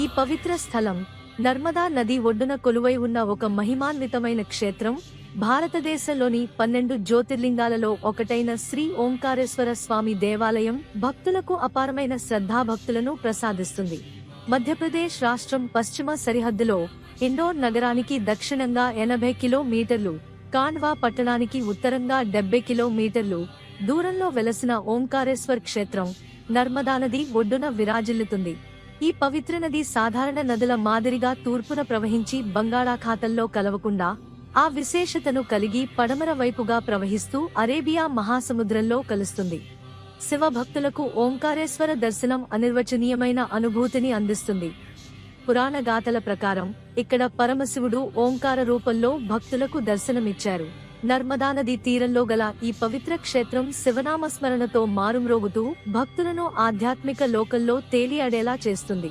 ఈ పవిత్ర స్థలం నర్మదా నది ఒడ్డున కొలువై ఉన్న ఒక మహిమాన్వితమైన క్షేత్రం భారతదేశంలోని పన్నెండు జ్యోతిర్లింగాలలో ఒకటైన శ్రీ ఓంకారేశ్వర స్వామి దేవాలయం భక్తులకు అపారమైన శ్రద్ధాభక్తులను ప్రసాదిస్తుంది. మధ్యప్రదేశ్ రాష్ట్రం పశ్చిమ సరిహద్దులో ఇండోర్ నగరానికి దక్షిణంగా ఎనభై కిలోమీటర్లు కాండ్వా పట్టణానికి ఉత్తరంగా డెబ్బై కిలోమీటర్లు దూరంలో వెలసిన ఓంకారేశ్వర్ క్షేత్రం నర్మదా నది ఒడ్డున విరాజిల్లుతుంది. ఈ పవిత్ర నది సాధారణ నదుల మాదిరిగా తూర్పున ప్రవహించి బంగాళాఖాతంలో కలవకుండా ఆ విశేషతను కలిగి పడమర వైపుగా ప్రవహిస్తూ అరేబియా మహాసముద్రంలో కలుస్తుంది. శివ భక్తులకు ఓంకారేశ్వర దర్శనం అనిర్వచనీయమైన అనుభూతిని అందిస్తుంది. పురాణ గాథల ప్రకారం ఇక్కడ పరమశివుడు ఓంకార రూపంలో భక్తులకు దర్శనమిచ్చారు. నర్మదా నది తీరంలో గల ఈ పవిత్ర క్షేత్రం శివనామస్మరణతో మారుమ్రోగుతూ భక్తులను ఆధ్యాత్మిక లోకల్లో తేలియాడేలా చేస్తుంది.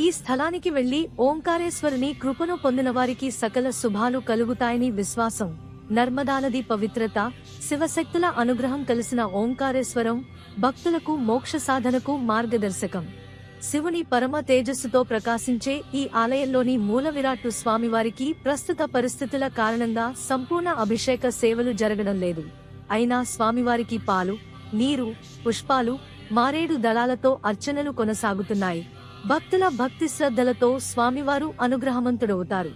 ఈ స్థలానికి వెళ్ళి ఓంకారేశ్వరుని కృపను పొందిన వారికి సకల శుభాలు కలుగుతాయని విశ్వాసం. నర్మదా నది పవిత్రత శివశక్తుల అనుగ్రహం కలిసిన ఓంకారేశ్వరం భక్తులకు మోక్ష సాధనకు మార్గదర్శకం. శివుని పరమ తేజస్సుతో ప్రకాశించే ఈ ఆలయంలోని మూల విరాట్టు స్వామివారికి ప్రస్తుత పరిస్థితుల కారణంగా సంపూర్ణ అభిషేక సేవలు జరగడం లేదు. అయినా స్వామివారికి పాలు నీరు పుష్పాలు మారేడు దళాలతో అర్చనలు కొనసాగుతున్నాయి. భక్తుల భక్తి శ్రద్ధలతో స్వామివారు అనుగ్రహమంతుడవుతారు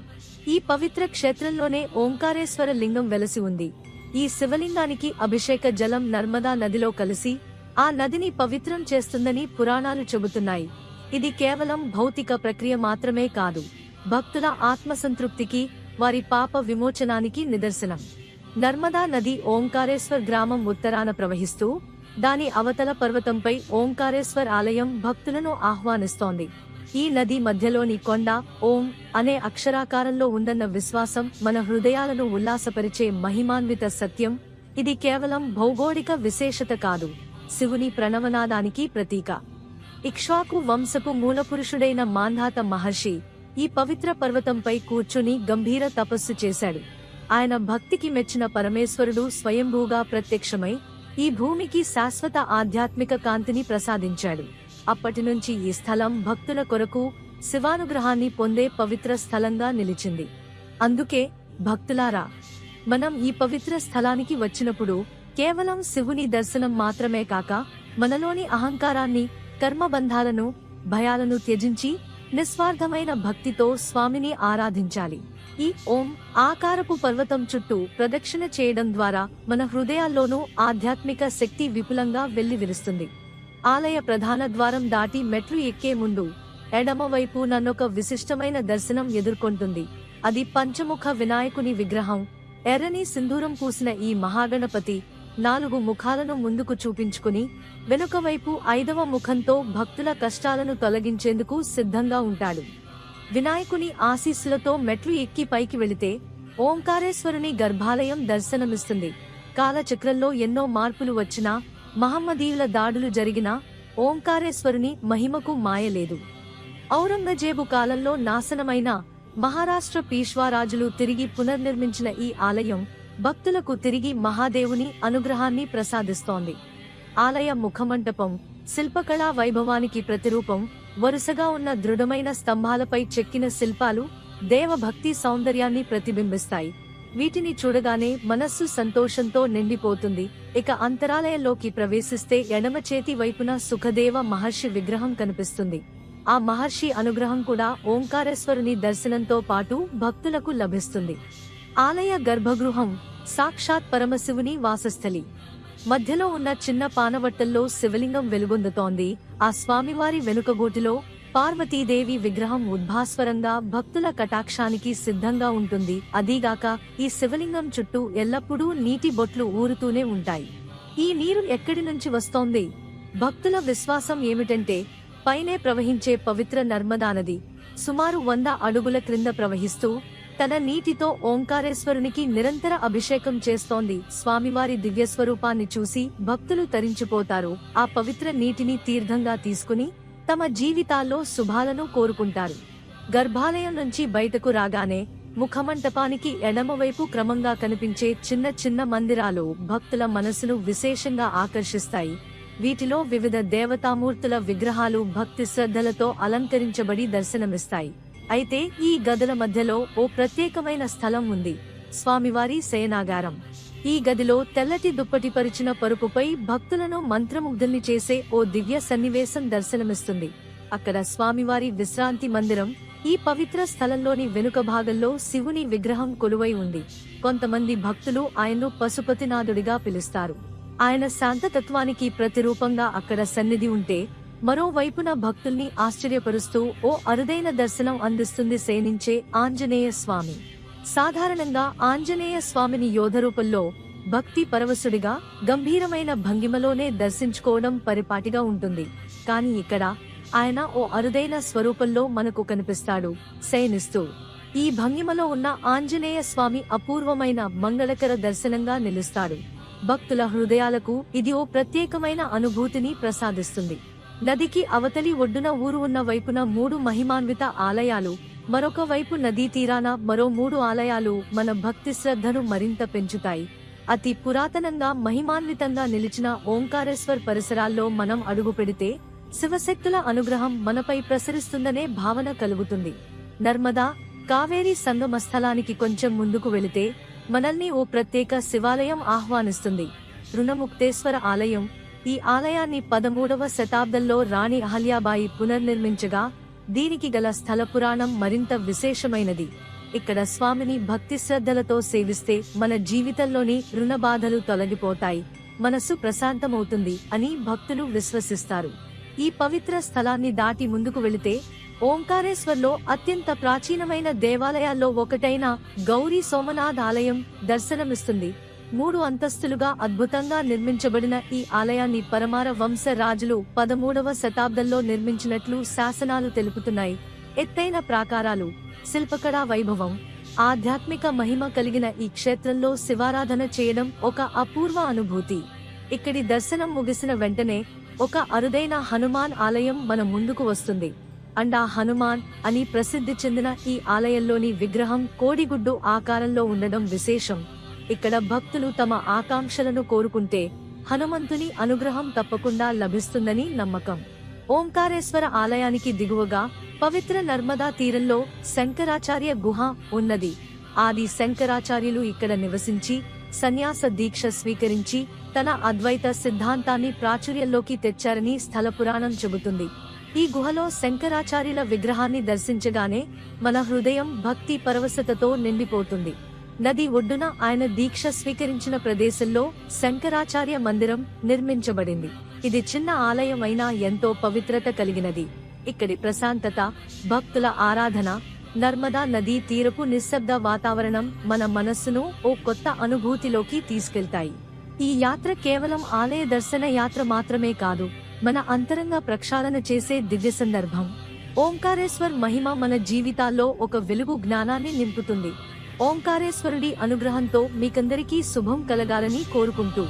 ఈ పవిత్ర క్షేత్రంలోనే ఓంకారేశ్వర లింగం వెలసి ఉంది. ఈ శివలింగానికి అభిషేక జలం నర్మదా నదిలో కలిసి ఆ నదిని పవిత్రం చేస్తుందని పురాణాలు చెబుతున్నాయి. ఇది కేవలం భౌతిక ప్రక్రియ మాత్రమే కాదు. భక్తుల ఆత్మసంతృప్తికి వారి పాప విమోచనానికి నిదర్శనం. నర్మదా నది ఓంకారేశ్వర్ గ్రామం ఉత్తరాన ప్రవహిస్తూ దాని అవతల పర్వతంపై ఓంకారేశ్వర్ ఆలయం భక్తులను ఆహ్వానిస్తోంది. ఈ నది మధ్యలోని కొండ ఓం అనే అక్షరాకారంలో ఉందన్న విశ్వాసం మన హృదయాలను ఉల్లాసపరిచే మహిమాన్విత సత్యం. ఇది కేవలం భౌగోళిక విశేషత కాదు. శివుని ప్రణవనాదానికి ప్రతీక. ఇక్ష్వాకు వంశపు మూలపురుషుడైన మాంధాత మహర్షి ఈ పవిత్ర పర్వతంపై కూర్చుని గంభీర తపస్సు చేశాడు. ఆయన భక్తికి మెచ్చిన పరమేశ్వరుడు స్వయంభూగా ప్రత్యక్షమై ఈ భూమికి శాశ్వత ఆధ్యాత్మిక కాంతిని ప్రసాదించాడు. అప్పటి నుంచి ఈ స్థలం భక్తుల కొరకు శివానుగ్రహాన్ని పొందే పవిత్ర స్థలంగా నిలిచింది. అందుకే భక్తులారా మనం ఈ పవిత్ర స్థలానికి వచ్చినప్పుడు కేవలం శివుని దర్శనం మాత్రమే కాక మనలోని అహంకారాన్ని కర్మబంధాలను భయాలను త్యజించి నిస్వార్థమైన భక్తితో స్వామిని ఆరాధించాలి. ఈ ఓం ఆకారపు పర్వతం చుట్టూ ప్రదక్షిణ చేయడం ద్వారా మన హృదయాల్లోనూ ఆధ్యాత్మిక శక్తి విపులంగా వెల్లివిరుస్తుంది. ఆలయ ప్రధాన ద్వారం దాటి మెట్లు ఎక్కే ముందు ఎడమవైపు నన్నొక విశిష్టమైన దర్శనం ఎదుర్కొంటుంది. అది పంచముఖ వినాయకుని విగ్రహం. ఎర్రని సింధూరం పూసిన ఈ మహాగణపతి నాలుగు ముఖాలను ముందుకు చూపించుకుని వెనుక వైపు ఐదవ ముఖంతో భక్తుల కష్టాలను తొలగించేందుకు సిద్ధంగా ఉంటాడు. వినాయకుని ఆశీస్సులతో మెట్లు ఎక్కి పైకి వెళితే ఓంకారేశ్వరుని గర్భాలయం దర్శనమిస్తుంది. కాలచక్రంలో ఎన్నో మార్పులు వచ్చినా మహమ్మదీయుల దాడులు జరిగినా ఓంకారేశ్వరుని మహిమకు మాయలేదు ఔరంగజేబు కాలంలో నాశనమైన మహారాష్ట్ర పీష్వారాజులు తిరిగి పునర్నిర్మించిన ఈ ఆలయం భక్తులకు తిరిగి మహాదేవుని అనుగ్రహాన్ని ప్రసాదిస్తోంది. ఆలయ ముఖమంటపం శిల్పకళా వైభవానికి ప్రతిరూపం వరుసగా ఉన్న దృఢమైన స్తంభాలపై చెక్కిన శిల్పాలు దేవభక్తి సౌందర్యాన్ని ప్రతిబింబిస్తాయి. వీటిని చూడగానే మనస్సు సంతోషంతో నిండిపోతుంది. ఇక అంతరాలయంలోకి ప్రవేశిస్తే ఎడమ చేతి వైపున సుఖదేవ మహర్షి విగ్రహం కనిపిస్తుంది. ఆ మహర్షి అనుగ్రహం కూడా ఓంకారేశ్వరుని దర్శనంతో పాటు భక్తులకు లభిస్తుంది. ఆలయ గర్భగృహం సాక్షాత్ పరమశివుని వాసస్థలి. మధ్యలో ఉన్న చిన్న పానవట్టల్లో శివలింగం వెలుగొందుతోంది. ఆ స్వామివారి వెనుకగోటిలో పార్వతీదేవి విగ్రహం ఉద్భాస్వరంగా భక్తుల కటాక్షానికి సిద్ధంగా ఉంటుంది. అదీగాక ఈ శివలింగం చుట్టూ ఎల్లప్పుడూ నీటి బొట్లు ఊరుతూనే ఉంటాయి. ఈ నీరు ఎక్కడి నుంచి వస్తోంది? భక్తుల విశ్వాసం ఏమిటంటే పైనే ప్రవహించే పవిత్ర నర్మదా నది సుమారు వంద అడుగుల క్రింద ప్రవహిస్తూ తన నీటితో ఓంకారేశ్వరునికి నిరంతర అభిషేకం చేస్తోంది. స్వామివారి దివ్యస్వరూపాన్ని చూసి భక్తులు తరించిపోతారు. ఆ పవిత్ర నీటిని తీర్థంగా తీసుకుని తమ జీవితాల్లో శుభాలను కోరుకుంటారు. గర్భాలయం నుంచి బయటకు రాగానే ముఖమంటపానికి ఎడమవైపు క్రమంగా కనిపించే చిన్న చిన్న మందిరాలు భక్తుల మనసును విశేషంగా ఆకర్షిస్తాయి. వీటిలో వివిధ దేవతామూర్తుల విగ్రహాలు భక్తి శ్రద్ధలతో అలంకరించబడి దర్శనమిస్తాయి. అయితే ఈ గదుల మధ్యలో ఓ ప్రత్యేకమైన స్థలం ఉంది. స్వామివారి శయనాగారం. ఈ గదిలో తెల్లటి దుప్పటి పరిచిన పరుపుపై భక్తులను మంత్రముగ్ధుల్ని చేసే ఓ దివ్య సన్నివేశం దర్శనమిస్తుంది. అక్కడ స్వామివారి విశ్రాంతి మందిరం ఈ పవిత్ర స్థలంలోని వెనుక భాగంలో శివుని విగ్రహం కొలువై ఉంది. కొంతమంది భక్తులు ఆయన్ను పశుపతినాథుడిగా పిలుస్తారు. ఆయన శాంతతత్వానికి ప్రతిరూపంగా అక్కడ సన్నిధి ఉంటే మరోవైపున భక్తుల్ని ఆశ్చర్యపరుస్తూ ఓ అరుదైన దర్శనం అందిస్తుంది సేనించే ఆంజనేయ స్వామి. సాధారణంగా ఆంజనేయ స్వామిని యోధరూపంలో భక్తి పరవశుడిగా గంభీరమైన భంగిమలోనే దర్శించుకోవడం పరిపాటిగా ఉంటుంది. కాని ఇక్కడ ఆయన ఓ అరుదైన స్వరూపంలో మనకు కనిపిస్తాడు శయనిస్తూ. ఈ భంగిమలో ఉన్న ఆంజనేయ స్వామి అపూర్వమైన మంగళకర దర్శనంగా నిలుస్తాడు. భక్తుల హృదయాలకు ఇది ఓ ప్రత్యేకమైన అనుభూతిని ప్రసాదిస్తుంది. నదికి అవతలి ఒడ్డున ఊరు ఉన్న వైపున మూడు మహిమాన్విత ఆలయాలు మరొక వైపు నదీ తీరాన మరో మూడు ఆలయాలు మన భక్తి శ్రద్ధను మరింత పెంచుతాయి. అతి పురాతనంగా మహిమాన్వితంగా నిలిచిన ఓంకారేశ్వర్ పరిసరాల్లో మనం అడుగు పెడితే శివశక్తుల అనుగ్రహం మనపై ప్రసరిస్తుందనే భావన కలుగుతుంది. నర్మదా కావేరీ సంగమ స్థలానికి కొంచెం ముందుకు వెళితే మనల్ని ఓ ప్రత్యేక శివాలయం ఆహ్వానిస్తుంది. రుణముక్తేశ్వర ఆలయం ఈ ఆలయాన్ని పదమూడవ శతాబ్దంలో రాణి అహల్యాబాయి పునర్నిర్మించగా దీనికి గల స్థల పురాణం మరింత విశేషమైనది. ఇక్కడ స్వామిని భక్తి శ్రద్ధలతో సేవిస్తే మన జీవితంలోని రుణ బాధలు తొలగిపోతాయి మనసు ప్రశాంతమవుతుంది అని భక్తులు విశ్వసిస్తారు. ఈ పవిత్ర స్థలాన్ని దాటి ముందుకు వెళితే ఓంకారేశ్వర్లో అత్యంత ప్రాచీనమైన దేవాలయాల్లో ఒకటైన గౌరీ సోమనాథ్ ఆలయం దర్శనమిస్తుంది. మూడు అంతస్తులుగా అద్భుతంగా నిర్మించబడిన ఈ ఆలయాన్ని పరమార వంశ రాజులు పదమూడవ శతాబ్దంలో నిర్మించినట్లు శాసనాలు తెలుపుతున్నాయి. ఎత్తైన ప్రాకారాలు శిల్పకళా వైభవం ఆధ్యాత్మిక మహిమ కలిగిన ఈ క్షేత్రంలో శివారాధన చేయడం ఒక అపూర్వ అనుభూతి. ఇక్కడి దర్శనం ముగిసిన వెంటనే ఒక అరుదైన హనుమాన్ ఆలయం మన ముందుకు వస్తుంది. అండా హనుమాన్ అని ప్రసిద్ధి చెందిన ఈ ఆలయంలోని విగ్రహం కోడిగుడ్డు ఆకారంలో ఉండడం విశేషం. ఇక్కడ భక్తులు తమ ఆకాంక్షలను కోరుకుంటే హనుమంతుని అనుగ్రహం తప్పకుండా లభిస్తుందని నమ్మకం. ఓంకారేశ్వర ఆలయానికి దిగువగా పవిత్ర నర్మదా తీరంలో శంకరాచార్య గుహ ఉన్నది. ఆది శంకరాచార్యులు ఇక్కడ నివసించి సన్యాస దీక్ష స్వీకరించి తన అద్వైత సిద్ధాంతాన్ని ప్రాచుర్యంలోకి తెచ్చారని స్థల పురాణం చెబుతుంది. ఈ గుహలో శంకరాచార్యుల విగ్రహాన్ని దర్శించగానే మన హృదయం భక్తి పరవశతతో నిండిపోతుంది. నది ఒడ్డున ఆయన దీక్ష స్వీకరించిన ప్రదేశంలో శంకరాచార్య మందిరం నిర్మించబడింది. ఇది చిన్న ఆలయం అయినా ఎంతో పవిత్రత కలిగినది. ఇక్కడి ప్రశాంతత భక్తుల ఆరాధన నర్మదా నదీ తీరపు నిశ్శబ్ద వాతావరణం మన మనస్సును ఓ కొత్త అనుభూతిలోకి తీసుకెళ్తాయి. ఈ యాత్ర కేవలం ఆలయ దర్శన యాత్ర మాత్రమే కాదు మన అంతరంగ ప్రక్షాళన చేసే దివ్య సందర్భం. ఓంకారేశ్వర్ మహిమ మన జీవితాల్లో ఒక వెలుగు జ్ఞానాన్ని నింపుతుంది. ఓంకారేశ్వరుడి అనుగ్రహంతో మీకందరికీ శుభం కలగాలని కోరుకుంటూ